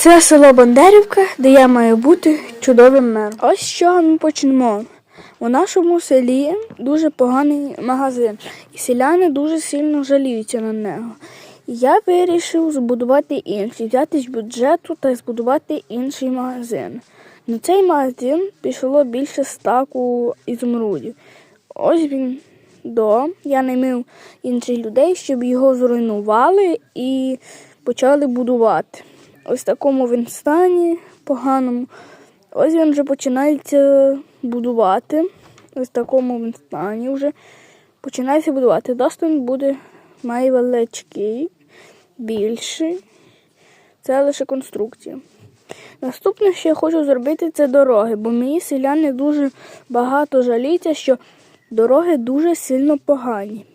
Це село Бандерівка, де я маю бути чудовим мером. Ось чого ми почнемо. У нашому селі дуже поганий магазин, і селяни дуже сильно жаліються на нього. Я вирішив збудувати інший, взяти з бюджету та збудувати інший магазин. На цей магазин пішло більше стаку ізумрудів. Ось він до. Я наймив інших людей, щоб його зруйнували і почали будувати. Ось такому він стані поганому. Ось він вже починається будувати. Ось в такому він стані вже починається будувати. Доступ буде має величкий, більший. Це лише конструкція. Наступне, що я хочу зробити, це дороги, бо мої селяни дуже багато жаліться, що дороги дуже сильно погані.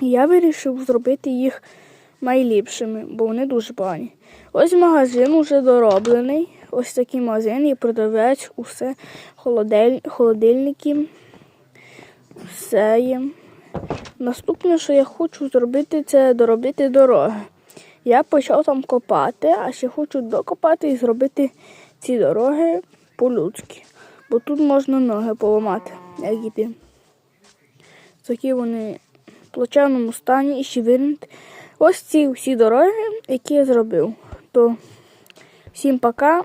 Я вирішив зробити їх найліпшими, бо вони дуже погані. Ось магазин уже дороблений. Ось такий магазин і продавець усе холодель... холодильники. Все є. Наступне, що я хочу зробити, це доробити дороги. Я почав там копати, а ще хочу докопати і зробити ці дороги по-людськи. Бо тут можна ноги поламати, як іти. Такі вони в плачевному стані і ще вирнути. Ось ці всі дороги, які я зробив. То всім пока.